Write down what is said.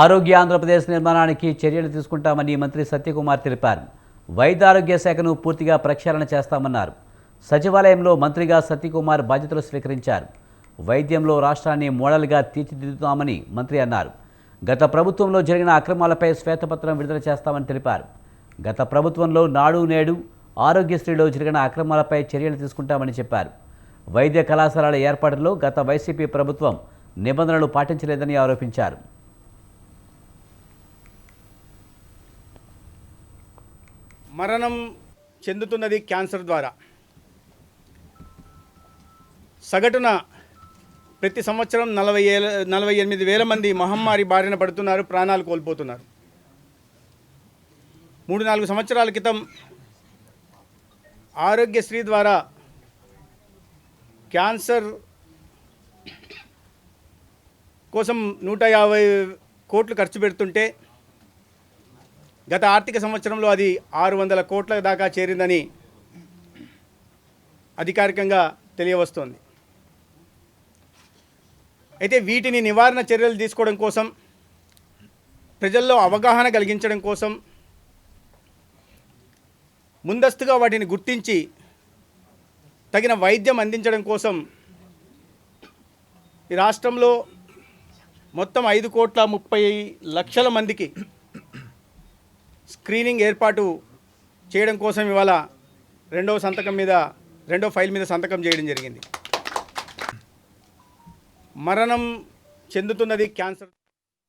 ఆరోగ్య ఆంధ్రప్రదేశ్ నిర్మాణానికి చర్యలు తీసుకుంటామని మంత్రి సత్యకుమార్ తెలిపారు. వైద్య ఆరోగ్య శాఖను పూర్తిగా ప్రక్షాళన చేస్తామన్నారు. సచివాలయంలో మంత్రిగా సత్యకుమార్ బాధ్యతలు స్వీకరించారు. వైద్యంలో రాష్ట్రాన్ని మోడల్గా తీర్చిదిద్దుతామని మంత్రి అన్నారు. గత ప్రభుత్వంలో జరిగిన అక్రమాలపై శ్వేతపత్రం విడుదల చేస్తామని తెలిపారు. గత ప్రభుత్వంలో నాడు నేడు ఆరోగ్యశ్రీలో జరిగిన అక్రమాలపై చర్యలు తీసుకుంటామని చెప్పారు. వైద్య కళాశాలల ఏర్పాటులో గత వైసీపీ ప్రభుత్వం నిబంధనలు పాటించలేదని ఆరోపించారు. మరణం చెందుతున్నది క్యాన్సర్ ద్వారా. సగటున ప్రతి సంవత్సరం నలభై ఏళ్ళ నలభై ఎనిమిది వేల మంది మహమ్మారి బారిన పడుతున్నారు ప్రాణాలు కోల్పోతున్నారు. మూడు నాలుగు సంవత్సరాల క్రితం ఆరోగ్యశ్రీ ద్వారా క్యాన్సర్ కోసం నూట యాభై కోట్లు ఖర్చు పెడుతుంటే గత ఆర్థిక సంవత్సరంలో అది ఆరు వందల కోట్ల దాకా చేరిందని అధికారికంగా తెలియవస్తోంది. అయితే వీటిని నివారణ చర్యలు తీసుకోవడం కోసం ప్రజల్లో అవగాహన కలిగించడం కోసం ముందస్తుగా వాటిని గుర్తించి తగిన వైద్యం అందించడం కోసం ఈ రాష్ట్రంలో మొత్తం ఐదు కోట్ల ముప్పై లక్షల మందికి స్క్రీనింగ్ ఏర్పాటు చేయడం కోసం ఇవాళ రెండవ సంతకం మీద రెండో ఫైల్ మీద సంతకం చేయడం జరిగింది. మరణం చెందుతున్నది క్యాన్సర్